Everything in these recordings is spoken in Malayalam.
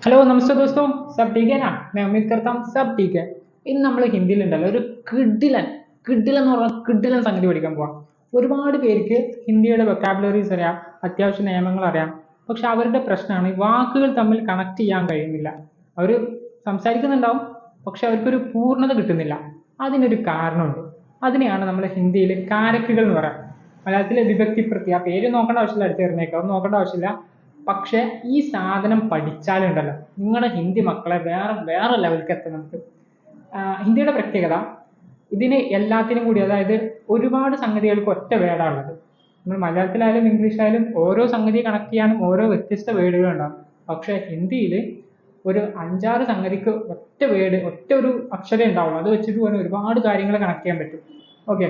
हेलो नमस्ते दोस्तों सब ठीक है ना मैं उम्मीद करता हूँ सब ठीक है ഇന്ന് നമ്മൾ ഹിന്ദിയിലുണ്ടല്ലോ ഒരു കിഡിലൻ കിഡിലൻ എന്ന് പറഞ്ഞാൽ കിഡിലൻ സംഗതി പഠിക്കാൻ പോവാം ഒരുപാട് പേർക്ക് ഹിന്ദിയുടെ വൊക്കാബുലറീസ് അറിയാം അത്യാവശ്യം നിയമങ്ങൾ അറിയാം പക്ഷെ അവരുടെ പ്രശ്നമാണ് ഈ വാക്കുകൾ തമ്മിൽ കണക്ട് ചെയ്യാൻ കഴിയുന്നില്ല അവർ സംസാരിക്കുന്നുണ്ടാവും പക്ഷെ അവർക്കൊരു പൂർണ്ണത കിട്ടുന്നില്ല അതിനൊരു കാരണമുണ്ട് അതിനെയാണ് നമ്മൾ ഹിന്ദിയിൽ കാരക്കുകൾ എന്ന് പറയാം മലയാളത്തിലെ വിഭക്തി പ്രത്യ ആ പേര് നോക്കേണ്ട ആവശ്യമില്ല അടുത്ത് വരുന്നേക്കാം അത് നോക്കേണ്ട ആവശ്യമില്ല പക്ഷെ ഈ സാധനം പഠിച്ചാലുണ്ടല്ലോ. നിങ്ങളുടെ ഹിന്ദി മക്കളെ വേറെ വേറെ ലെവലിലേക്ക് എത്താൻ നമുക്ക്. ഹിന്ദിയുടെ പ്രത്യേകത ഇതിന് എല്ലാത്തിനും കൂടി അതായത് ഒരുപാട് സംഗതികൾക്ക് ഒറ്റ വേർഡാണുള്ളത് നമ്മൾ മലയാളത്തിലായാലും ഇംഗ്ലീഷിലായാലും ഓരോ സംഗതി കണക്ട് ചെയ്യാനും ഓരോ വ്യത്യസ്ത വേർഡുകളുണ്ടാകും പക്ഷേ ഹിന്ദിയിൽ ഒരു അഞ്ചാറ് സംഗതിക്ക് ഒറ്റ വേർഡ് ഒറ്റ ഒരു അക്ഷരം ഉണ്ടാവുള്ളൂ അത് വെച്ചിട്ട് പോലും ഒരുപാട് കാര്യങ്ങൾ കണക്ട് ചെയ്യാൻ പറ്റും. ഓക്കെ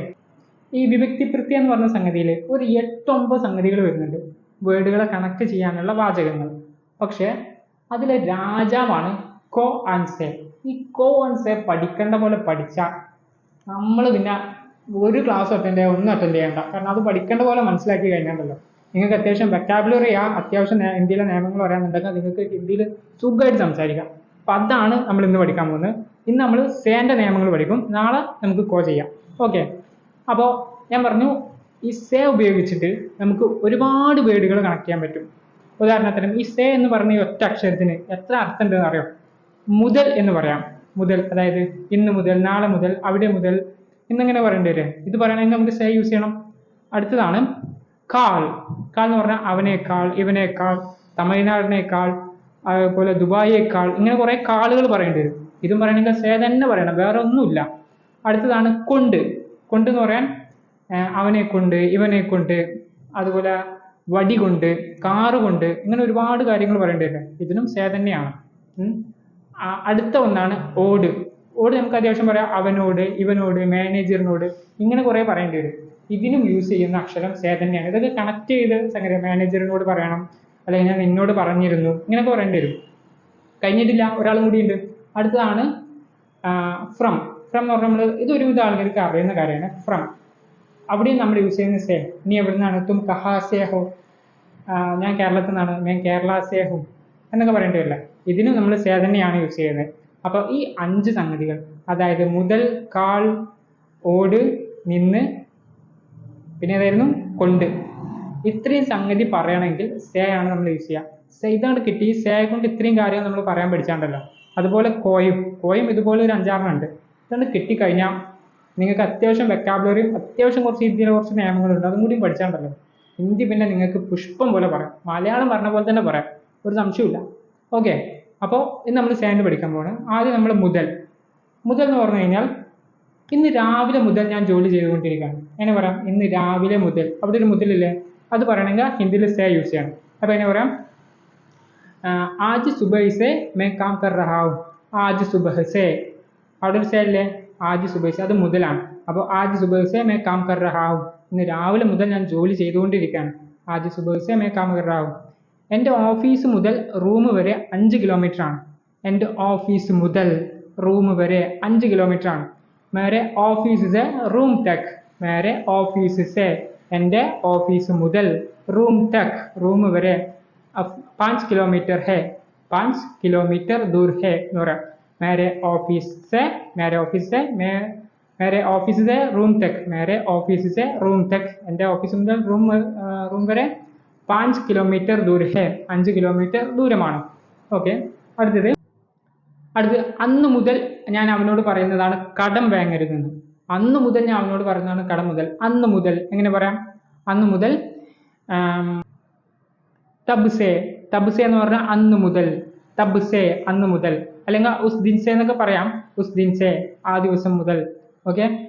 ഈ വിഭക്തി പ്രത്യ എന്ന് പറഞ്ഞ സംഗതിയിൽ ഒരു എട്ടൊമ്പത് സംഗതികൾ വരുന്നുണ്ട്. വേർഡുകളെ കണക്ട് ചെയ്യാനുള്ള വാചകങ്ങൾ. പക്ഷേ അതിലെ രാജാവാണ് കോ ആൻസെ ഈ കോ ആൻസെ പഠിക്കേണ്ട പോലെ പഠിച്ച നമ്മൾ പിന്നെ ഒരു ക്ലാസ് അറ്റൻഡ് ചെയ്യാൻ ഒന്നും അറ്റൻഡ് ചെയ്യേണ്ട. കാരണം അത് പഠിക്കേണ്ട പോലെ മനസ്സിലാക്കി കഴിഞ്ഞാണ്ടല്ലോ. നിങ്ങൾക്ക് അത്യാവശ്യം വെക്കാബുലറി ആ അത്യാവശ്യം ഇന്ത്യയിലെ നിയമങ്ങൾ അറിയാമെന്നുണ്ടെങ്കിൽ നിങ്ങൾക്ക് ഹിന്ദിയിൽ സുഖമായിട്ട് സംസാരിക്കാം. അപ്പം അതാണ് നമ്മൾ ഇന്ന് പഠിക്കാൻ പോകുന്നത്. ഇന്ന് നമ്മൾ സേന്റെ നിയമങ്ങൾ പഠിക്കും. നാളെ നമുക്ക് കോ ചെയ്യാം. ഓക്കെ. അപ്പോൾ ഞാൻ പറഞ്ഞു ഈ സേ ഉപയോഗിച്ചിട്ട് നമുക്ക് ഒരുപാട് വേർഡുകൾ കണക്ട് ചെയ്യാൻ പറ്റും. ഉദാഹരണത്തിന് ഈ സേ എന്ന് പറഞ്ഞ ഒറ്റ അക്ഷരത്തിന് എത്ര അർത്ഥം ഉണ്ടെന്ന് അറിയാം? മുതൽ എന്ന് പറയാം. മുതൽ അതായത് ഇന്ന് മുതൽ നാളെ മുതൽ അവിടെ മുതൽ എന്നിങ്ങനെ പറയേണ്ടി വരും. ഇത് പറയണമെങ്കിൽ നമുക്ക് സേ യൂസ് ചെയ്യണം. അടുത്തതാണ് കാൾ. കാൾ എന്ന് പറഞ്ഞാൽ അവനേക്കാൾ ഇവനേക്കാൾ തമിഴ്നാടിനേക്കാൾ അതുപോലെ ദുബായിയേക്കാൾ ഇങ്ങനെ കുറേ കാളുകൾ പറയേണ്ടി വരും. ഇതും പറയണമെങ്കിൽ സേ തന്നെ പറയണം. വേറെ ഒന്നുമില്ല. അടുത്തതാണ് കൊണ്ട്. കൊണ്ട് എന്ന് പറയാൻ അവനെ കൊണ്ട് ഇവനെ കൊണ്ട് അതുപോലെ വടി കൊണ്ട് കാറ് കൊണ്ട് ഇങ്ങനെ ഒരുപാട് കാര്യങ്ങൾ പറയേണ്ടി വരും ഇതിനും സേ തന്നെയാണ്. അടുത്ത ഒന്നാണ് ഓട്. ഓട് നമുക്ക് അത്യാവശ്യം പറയാം അവനോട് ഇവനോട് മാനേജറിനോട് ഇങ്ങനെ കുറേ പറയേണ്ടി വരും. ഇതിനും യൂസ് ചെയ്യുന്ന അക്ഷരം സേ തന്നെയാണ്. ഇതൊക്കെ കണക്ട് ചെയ്ത് സംഗതി മാനേജറിനോട് പറയണം. അല്ലെങ്കിൽ ഞാൻ നിന്നോട് പറഞ്ഞിരുന്നു. ഇങ്ങനെയൊക്കെ പറയേണ്ടി വരും. കഴിഞ്ഞിട്ടില്ല ഒരാളും കൂടിയുണ്ട്. അടുത്തതാണ് ഫ്രം ഫ്രം എന്ന് പറഞ്ഞാൽ നമ്മൾ ഇത് ഒരുവിധ ആൾക്കാർക്ക് അറിയുന്ന കാര്യമാണ്. ഫ്രം അവിടെയും നമ്മൾ യൂസ് ചെയ്യുന്ന സേ നീ എവിടെ നിന്നാണ് തും കഹാ സേഹോ. ഞാൻ കേരളത്തിൽ നിന്നാണ് ഞാൻ കേരള സേഹോ എന്നൊക്കെ പറയേണ്ടി വരില്ല. ഇതിനും നമ്മൾ സേ തന്നെയാണ് യൂസ് ചെയ്യുന്നത്. അപ്പോൾ ഈ അഞ്ച് സംഗതികൾ അതായത് മുതൽ കാൾ ഓട് നിന്ന് പിന്നെ ഏതായിരുന്നു? കൊണ്ട്. ഇത്രയും സംഗതി പറയണമെങ്കിൽ സേ ആണ് നമ്മൾ യൂസ് ചെയ്യുക. സേ ഇതാണ് കിട്ടി. സേ കൊണ്ട് ഇത്രയും കാര്യം നമ്മൾ പറയാൻ പഠിച്ചാണ്ടല്ലോ. അതുപോലെ കോയും. കോയും ഇതുപോലെ ഒരു അഞ്ചാറെണ്ണം ഉണ്ട്. ഇതാണ് കിട്ടിക്കഴിഞ്ഞാൽ നിങ്ങൾക്ക് അത്യാവശ്യം വെക്കാബുലറിയും അത്യാവശ്യം കുറച്ച് ഹിന്ദിയിലെ കുറച്ച് നിയമങ്ങളുണ്ട് അതും കൂടി പഠിച്ചാണ്ടല്ലോ. ഹിന്ദി പിന്നെ നിങ്ങൾക്ക് പുഷ്പം പോലെ പറയാം. മലയാളം പറഞ്ഞ പോലെ തന്നെ പറയാം. ഒരു സംശയമില്ല ഓക്കെ അപ്പോൾ ഇന്ന് നമ്മൾ സാൻഡ് പഠിക്കാൻ പോകണം ആദ്യം നമ്മൾ മുതൽ. മുതൽ എന്ന് പറഞ്ഞു കഴിഞ്ഞാൽ ഇന്ന് രാവിലെ മുതൽ ഞാൻ ജോലി ചെയ്തുകൊണ്ടിരിക്കുകയാണ്. എങ്ങനെ പറയാം? ഇന്ന് രാവിലെ മുതൽ. അവിടെ ഒരു മുതലില്ലേ? അത് പറയണമെങ്കിൽ ഹിന്ദിയിൽ സേ യൂസ് ചെയ്യണം അപ്പോൾ എങ്ങനെ പറയാം? ആജ് സുബഹ് സേ മേ കാം കർ റഹാവും ആജ് സുബഹ സേ. അവിടെ ഒരു സേ അല്ലേ ആദ്യ സുബൈസ അത് മുതലാണ്. അപ്പോൾ ആദ്യ സുബൈസ മേ കാം കർ റഹാവും ഇന്ന് രാവിലെ മുതൽ ഞാൻ ജോലി ചെയ്തുകൊണ്ടിരിക്കുകയാണ്. ആദ്യ സുബൈസ മേ കാം കർ റഹാവും എന്റെ ഓഫീസ് മുതൽ റൂം വരെ അഞ്ച് കിലോമീറ്റർ ആണ്. എന്റെ ഓഫീസ് മുതൽ റൂം വരെ അഞ്ച് കിലോമീറ്റർ ആണ്. മേരെ ഓഫീസ് സെ റൂം ടെക് മേരെ ഓഫീസ് സെ എന്റെ ഓഫീസ് മുതൽ റൂം ടെക് റൂം വരെ പാഞ്ച് കിലോമീറ്റർ ഹേ. പാഞ്ച് കിലോമീറ്റർ ദൂർ ഹേ എന്ന് പറയാം. मेरे ऑफिस से मेरे ऑफिस से मैं मेरे ऑफिस से रूम तक मेरे ऑफिस से रूम तक എൻ്റെ ഓഫീസ് മുതൽ റൂം റൂം വരെ പാഞ്ച് കിലോമീറ്റർ ദൂര ഹേ അഞ്ച് കിലോമീറ്റർ ദൂരമാണ് ഓക്കെ അടുത്തത് അടുത്ത് അന്ന് മുതൽ ഞാൻ അവനോട് പറയുന്നതാണ് കടം വാങ്ങരുതെന്ന് അന്ന് മുതൽ ഞാൻ അവനോട് പറയുന്നതാണ് കടം മുതൽ അന്ന് മുതൽ എങ്ങനെ പറയാം അന്ന് മുതൽ ആം, തബ് സേ തബ് സേ എന്ന് പറഞ്ഞാൽ അന്ന് മുതൽ തബ് സേ അന്ന് മുതൽ അല്ലെങ്കിൽ ഉസ് ദിൻ സേ എന്നൊക്കെ പറയാം. ഉസ് ദിൻ സേ ആ ദിവസം മുതൽ. ഓക്കെ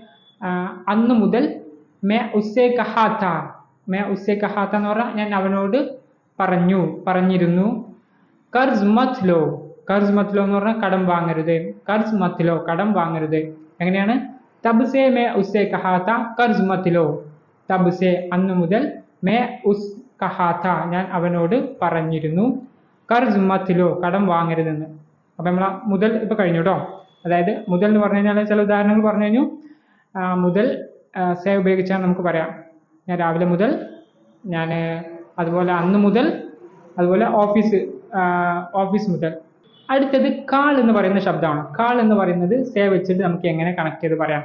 അന്ന് മുതൽ മേ ഉസ്സേ കഹാത്ത. മേ ഉസ്സേ കഹാത്ത എന്ന് പറഞ്ഞാൽ ഞാൻ അവനോട് പറഞ്ഞു പറഞ്ഞിരുന്നു. കർസ് മത് ലോ കർസ് മത് ലോ എന്ന് പറഞ്ഞാൽ കടം വാങ്ങരുത്. കർസ് മത് ലോ കടം വാങ്ങരുത്. എങ്ങനെയാണ്? തബ്സേ മേ ഉസ്സേ കഹാത്ത കർസ് മത് ലോ തബ്സേ അന്ന് മുതൽ മേ ഉസ് കഹാത്ത ഞാൻ അവനോട് പറഞ്ഞിരുന്നു. കർസ് മത് ലോ കടം വാങ്ങരുതെന്ന്. അപ്പം നമ്മൾ മുതൽ ഇപ്പൊ കഴിഞ്ഞു കേട്ടോ അതായത് മുതൽ എന്ന് പറഞ്ഞു കഴിഞ്ഞാൽ ചില ഉദാഹരണങ്ങൾ പറഞ്ഞു കഴിഞ്ഞു. മുതൽ സേ ഉപയോഗിച്ചാൽ നമുക്ക് പറയാം. ഞാൻ രാവിലെ മുതൽ ഞാൻ അതുപോലെ അന്ന് മുതൽ അതുപോലെ ഓഫീസ് ഓഫീസ് മുതൽ. അടുത്തത് കാൾ എന്ന് പറയുന്ന ശബ്ദമാണ്. കാൾ എന്ന് പറയുന്നത് സേ വെച്ചിട്ട് നമുക്ക് എങ്ങനെ കണക്ട് ചെയ്ത് പറയാം.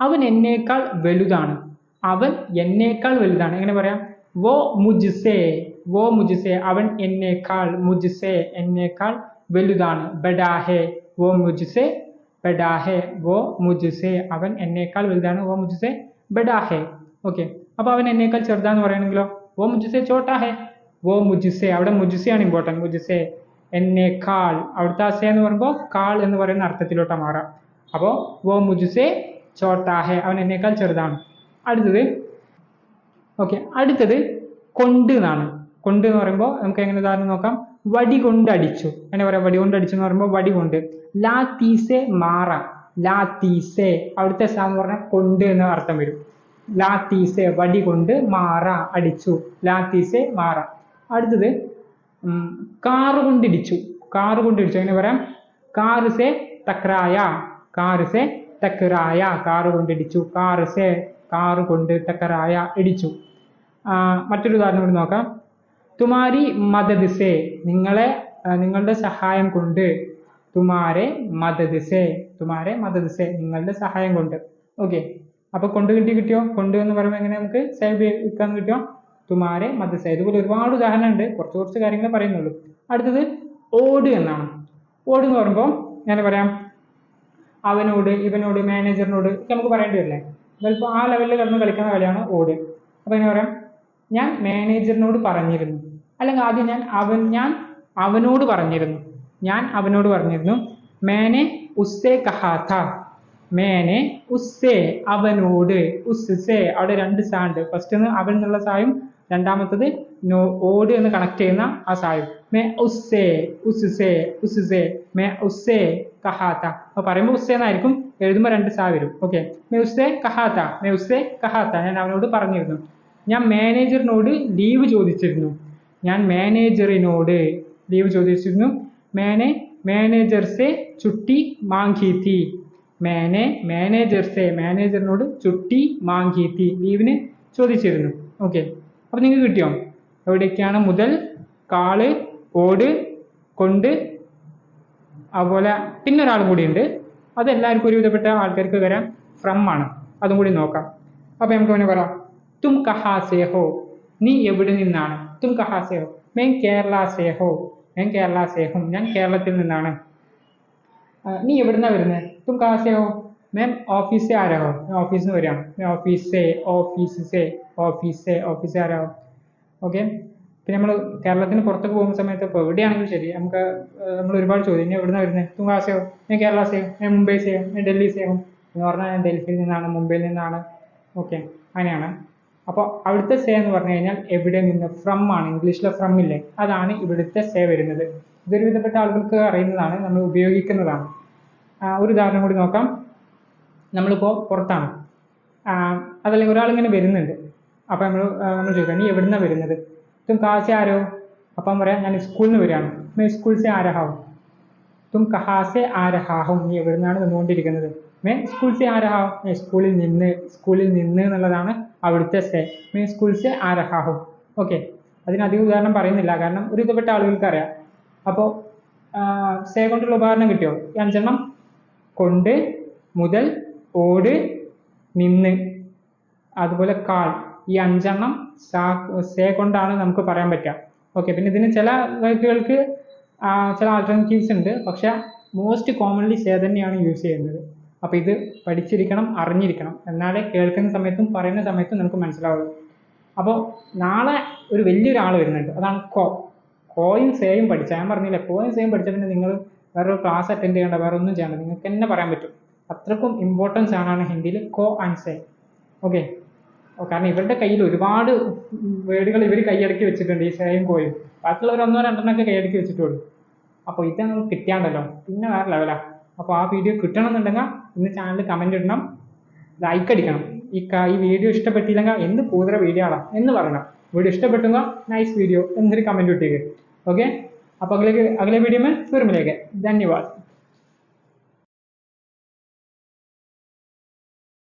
അവൻ എന്നേക്കാൾ വലുതാണ്. അവൻ എന്നേക്കാൾ വലുതാണ്. എങ്ങനെ പറയാം? വോ മുജിസേ വോ മുജിസേ അവൻ എന്നേക്കാൾ മുജിസേ എന്നേക്കാൾ വലുതാണ്. ബഡാഹേ വോ മുജ്സെ ബഡാഹേ വോ മുജ്സെ. അവൻ എന്നേക്കാൾ വലുതാണ് വോ മുജ്സെ ബഡാഹേ. ഓക്കെ. അപ്പൊ അവൻ എന്നേക്കാൾ ചെറുതാന്ന് പറയണെങ്കിലോ വോ മുജ്സെ ചോട്ടാഹേ. വോ മുജ്സെ അവിടെ മുജ്സയാണ് ഇമ്പോർട്ടന്റ് മുജ്സെ എന്നേക്കാൾ അവിടുത്തെ അസേ എന്ന് പറയുമ്പോൾ കാൾ എന്ന് പറയുന്ന അർത്ഥത്തിലോട്ടാണ് മാറാം. അപ്പോൾ വോ മുജ്സെ ചോട്ടാഹേ. അവൻ എന്നേക്കാൾ ചെറുതാണ്. അടുത്തത് ഓക്കെ അടുത്തത് കൊണ്ട് എന്നാണ്. കൊണ്ട് എന്ന് പറയുമ്പോൾ നമുക്ക് എങ്ങനെ ഉദാഹരണം നോക്കാം? വടി കൊണ്ട് അടിച്ചു അങ്ങനെ പറയാം? വടി കൊണ്ട് അടിച്ചു എന്ന് പറയുമ്പോൾ വടി കൊണ്ട് ലാ തീസെ മാറ. ലാ തീസെ. അവിടുത്തെ സാ എന്ന് പറഞ്ഞാൽ കൊണ്ട് എന്ന് അർത്ഥം വരും. ലാ തീസെ വടി കൊണ്ട് മാറ അടിച്ചു. ലാ തീസെ മാറ. അടുത്തത് കാറ് കൊണ്ടിടിച്ചു. കാറ് കൊണ്ടിടിച്ചു. അങ്ങനെ പറയാം? കാറ് സെ തക്രായ. കാറ് സെ തക്രായ. കാറ് കൊണ്ടിടിച്ചു. കാറുസെ കാറ് കൊണ്ട് തക്കറായ ഇടിച്ചു. മറ്റൊരു ഉദാഹരണം കൂടി നോക്കാം. തുമാരി മദദ് സേ നിങ്ങളെ നിങ്ങളുടെ സഹായം കൊണ്ട്. തുമാരെ മദദ് സേ തുമാരെ മദദ് സേ നിങ്ങളുടെ സഹായം കൊണ്ട്. ഓക്കെ. അപ്പൊ കൊണ്ട് കിട്ടി കിട്ടിയോ? കൊണ്ട് എന്ന് പറയുമ്പോൾ എങ്ങനെ നമുക്ക് സേവ് ഉപയോഗിക്കാൻ കിട്ടിയോ? തുമാരെ മദദ് സേ ഇതുപോലെ ഒരുപാട് ഉദാഹരണം ഉണ്ട് കുറച്ച് കുറച്ച് കാര്യങ്ങൾ പറയുന്നുള്ളൂ. അടുത്തത് ഓട് എന്നാണ്. ഓട് എന്ന് പറയുമ്പോൾ ഞാൻ പറയാം? അവനോട് ഇവനോട് മാനേജറിനോട് നമുക്ക് പറയേണ്ടി വരില്ലേ? ചിലപ്പോൾ ആ ലെവലിൽ കിടന്ന് കളിക്കുന്ന കളിയാണ് ഓട്. അപ്പോൾ എങ്ങനെ പറയാം? ഞാൻ മാനേജറിനോട് പറഞ്ഞിരുന്നു. അല്ലെങ്കിൽ ആദ്യം ഞാൻ അവൻ ഞാൻ അവനോട് പറഞ്ഞിരുന്നു. ഞാൻ അവനോട് പറഞ്ഞിരുന്നു മേനെ ഉസ്സേ കഹാത്ത മേനെ ഉസ്സേ അവനോട് ഉസ്സേ. അവിടെ രണ്ട് സാ ഉണ്ട് ഫസ്റ്റ് ഒന്ന് അവൻ എന്നുള്ള സായും രണ്ടാമത്തത് നോ ഓട് എന്ന് കണക്ട് ചെയ്യുന്ന ആ സായും. മേ ഉസ്സേ ഉസ്സേ ഉസ്സേ. മേ ഉസ്സേ കഹാത്ത അപ്പൊ പറയുമ്പോൾ ഉസ്സേ എന്നായിരിക്കും എഴുതുമ്പോൾ രണ്ട് സാ വരും. ഓക്കെ മേ ഉസ്സേ കഹാത്ത മേ ഉസ്സേ കഹാത്ത ഞാൻ അവനോട് പറഞ്ഞിരുന്നു. ഞാൻ മാനേജറിനോട് ലീവ് ചോദിച്ചിരുന്നു. ഞാൻ മാനേജറിനോട് ലീവ് ചോദിച്ചിരുന്നു. മേനെ മാനേജർ സെ ചുട്ടി മാങ്കി തീ മേനെ മാനേജർ സെ മാനേജറിനോട് ചുട്ടി മാങ്കി തീ ലീവിന് ചോദിച്ചിരുന്നു. ഓക്കെ അപ്പൊ നിങ്ങൾക്ക് കിട്ടിയോ? എവിടേക്കാണ് മുതൽ കാൾ ഓട് കൊണ്ട് അതുപോലെ പിന്നെ ഒരാളും കൂടി ഉണ്ട്. അത് എല്ലാവർക്കും ഒരുവിധപ്പെട്ട ആൾക്കാർക്ക് വരാം. ഫ്രം ആണ്. അതും കൂടി നോക്കാം. അപ്പൊ നമുക്ക് അവനെ പറയാം. തും കഹാ സേ ഹോ നീ എവിടെ നിന്നാണ്? തും കഹാ സേ ഹോ മേൻ കേരള സേഹോ. മേൻ കേരള സേ ഹും ഞാൻ കേരളത്തിൽ നിന്നാണ്. നീ എവിടുന്നാ വരുന്നത് തും കഹാ മേൻ ഓഫീസേ ആരാഹോ ഞാൻ ഓഫീസിൽ നിന്ന് വരികയാണ് ഞാൻ ഓഫീസേ ഓഫീസേ ഓഫീസേ ഓഫീസേ ആരാഹോ ഓക്കെ. പിന്നെ നമ്മൾ കേരളത്തിന് പുറത്തേക്ക് പോകുന്ന സമയത്ത് ഇപ്പോൾ എവിടെയാണെങ്കിലും ശരി നമുക്ക് നമ്മൾ ഒരുപാട് ചോദ്യം. ഞാൻ എവിടുന്ന വരുന്നത് തും ഹോ ഞാൻ കേരള സേഹം. ഞാൻ മുംബൈ സേഹം. ഞാൻ ഡൽഹി സേഹം. എന്ന് പറഞ്ഞാൽ ഞാൻ ഡൽഹിയിൽ നിന്നാണ് മുംബൈയിൽ നിന്നാണ്. ഓക്കെ. അങ്ങനെയാണ്. അപ്പോൾ അവിടുത്തെ സേ എന്ന് പറഞ്ഞു കഴിഞ്ഞാൽ എവിടെ നിന്ന് ഫ്രം ആണ്. ഇംഗ്ലീഷിലെ ഫ്രം ഇല്ലേ? അതാണ് ഇവിടുത്തെ സേ വരുന്നത്. ഇതൊരു വിധപ്പെട്ട ആളുകൾക്ക് അറിയുന്നതാണ് നമ്മൾ ഉപയോഗിക്കുന്നതാണ്. ഒരു ഉദാഹരണം കൂടി നോക്കാം. നമ്മളിപ്പോൾ പുറത്താണ്. അതല്ലേ അതല്ലെങ്കിൽ ഒരാളിങ്ങനെ വരുന്നുണ്ട്. അപ്പോൾ നമ്മൾ നമ്മൾ ചോദിക്കാം നീ എവിടുന്നാണ് വരുന്നത്? തും കാശ് ആരോ? അപ്പം പറയാം ഞാൻ സ്കൂളിൽ നിന്ന് വരികയാണ്. മേ സ്കൂൾ സെ ആരഹാവും? തും കഹാസെ ആരഹാഹും? നീ എവിടുന്നാണ് നിന്നുകൊണ്ടിരിക്കുന്നത് മേ സ്കൂൾ സെ ആരഹാ സ്കൂളിൽ നിന്ന് സ്കൂളിൽ നിന്ന് എന്നുള്ളതാണ് അവിടുത്തെ സെ മെയിൻ സ്കൂൾ സെ ആരഹാഹും ഓക്കെ അതിനധികം ഉദാഹരണം പറയുന്നില്ല. കാരണം ഒരു വിധപ്പെട്ട ആളുകൾക്ക് അറിയാം അപ്പോൾ സേ കൊണ്ടുള്ള ഉദാഹരണം കിട്ടിയോ? ഈ അഞ്ചെണ്ണം. കൊണ്ട് മുതൽ ഓട് നിന്ന്. അതുപോലെ കാൽ. ഈ അഞ്ചെണ്ണം സാ സേ കൊണ്ടാണ് നമുക്ക് പറയാൻ പറ്റുക. ഓക്കെ പിന്നെ ഇതിന് ചില വ്യക്തികൾക്ക് ചില ആൾട്ടർനേറ്റീവ്സ് ഉണ്ട്. പക്ഷെ മോസ്റ്റ് കോമൺലി സേ തന്നെയാണ് യൂസ് ചെയ്യുന്നത്. അപ്പോൾ ഇത് പഠിച്ചിരിക്കണം അറിഞ്ഞിരിക്കണം. എന്നാലേ കേൾക്കുന്ന സമയത്തും പറയുന്ന സമയത്തും നമുക്ക് മനസ്സിലാവുള്ളൂ. അപ്പോൾ നാളെ ഒരു വലിയൊരാൾ വരുന്നുണ്ട്. അതാണ് കോ. കോയും സേയും പഠിച്ച. ഞാൻ പറഞ്ഞില്ല കോയും സേയും പഠിച്ച പിന്നെ നിങ്ങൾ വേറൊരു ക്ലാസ് അറ്റൻഡ് ചെയ്യേണ്ട വേറെ ഒന്നും ചെയ്യണ്ട നിങ്ങൾക്ക് തന്നെ പറയാൻ പറ്റും. അത്രക്കും ഇമ്പോർട്ടൻസ് ആണ് ഹിന്ദിയിൽ കോ ആൻഡ് സേ. ഓക്കെ? കാരണം ഇവരുടെ കയ്യിൽ ഒരുപാട് വേർഡുകൾ ഇവർ കൈയടക്കി വെച്ചിട്ടുണ്ട് ഈ സേയും കോയും. ബാക്കിയുള്ളവർ ഒന്നോ രണ്ടെണ്ണമൊക്കെ കൈയടക്കി വെച്ചിട്ടുള്ളൂ. അപ്പോൾ ഇത് നമുക്ക് കിട്ടിയാണ്ടല്ലോ. പിന്നെ വേറെ ലെവലാ അപ്പോൾ ആ വീഡിയോ കിട്ടണമെന്നുണ്ടെങ്കിൽ ഇന്ന് ചാനൽ കമന്റ് ഇടണം ലൈക്ക് അടിക്കണം. ഈ ഈ വീഡിയോ ഇഷ്ടപ്പെട്ടില്ലെങ്കിൽ എന്ത് കൂടുതൽ വീഡിയോ ആണ് എന്ന് പറയണം. വീഡിയോ ഇഷ്ടപ്പെട്ടെങ്കിൽ നൈസ് വീഡിയോ എന്നൊരു കമന്റ് ഇട്ടേക്ക്. ഓക്കെ അപ്പോൾ അകലേക്ക് അകലെ വീഡിയോ മേൽ ഫിർമിലേക്ക് ധന്യവാദ്.